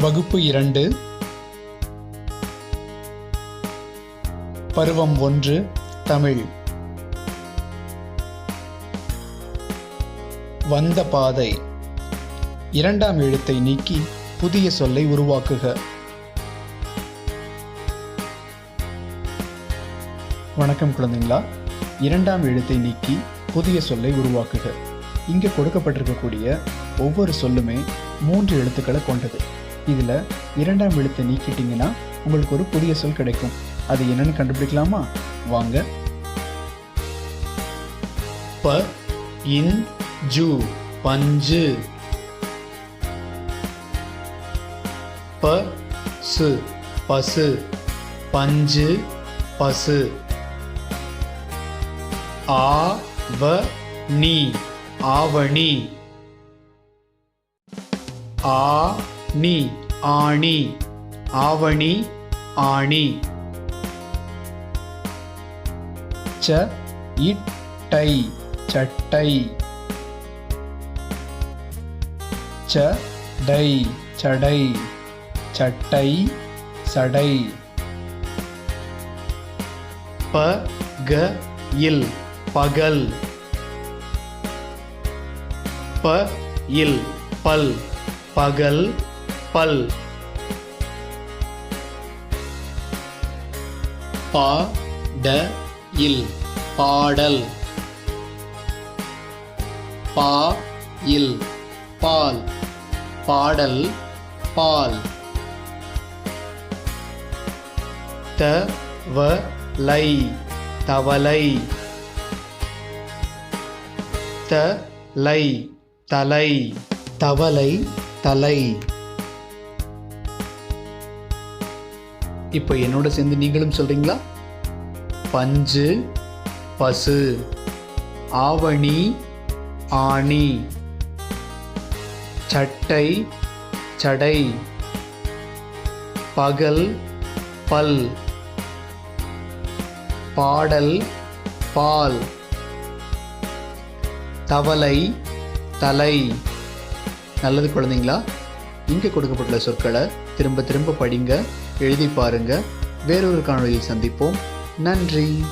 வகுப்பு இரண்டு. பருவம் ஒன்று தமிழ். வந்த பாதை. இரண்டாம் எழுத்தை நீக்கி புதிய சொல்லை உருவாக்குக. வணக்கம் குழந்தைங்களா. இரண்டாம் எழுத்தை நீக்கி புதிய சொல்லை உருவாக்குக. இங்கே கொடுக்கப்பட்டிருக்கக்கூடிய ஒவ்வொரு சொல்லுமே மூன்று எழுத்துக்களை கொண்டது. இதில் இரண்டாம் எழுத்தை நீக்கிட்டீங்கன்னா உங்களுக்கு ஒரு புதிய சொல் கிடைக்கும். அது என்னன்னு கண்டுபிடிக்கலாமா? வாங்க. ப இன் ஜு பஞ்சு. ப சு பசு. பஞ்சு பசு. ஆ வ நீ ஆவணி. ஆ நீ. ஆணி ஆவணி ஆணி. ச இட்டை சட்டை. ச டை சடை. சட்டை சடை. ப க இல் பகல். ப இல் பல் பகல். பல். பா ட இல். பாடல். பா இல். பால். பாடல் பால். த வ லை. தவளை. த லை. தலை. தவளை. தலை. இப்போ என்னோட சேர்ந்து நீங்களும் சொல்கிறீங்களா பஞ்சு பசு ஆவணி ஆணி சட்டை சடை பகல் பல் பாடல் பால் தவளை தலை. நல்லது குழந்தைங்களா? இங்கே கொடுக்கப்பட்டுள்ள சொற்களை திரும்ப திரும்ப படிங்க எழுதி பாருங்க. வேறொரு காணொலியில் சந்திப்போம். நன்றி.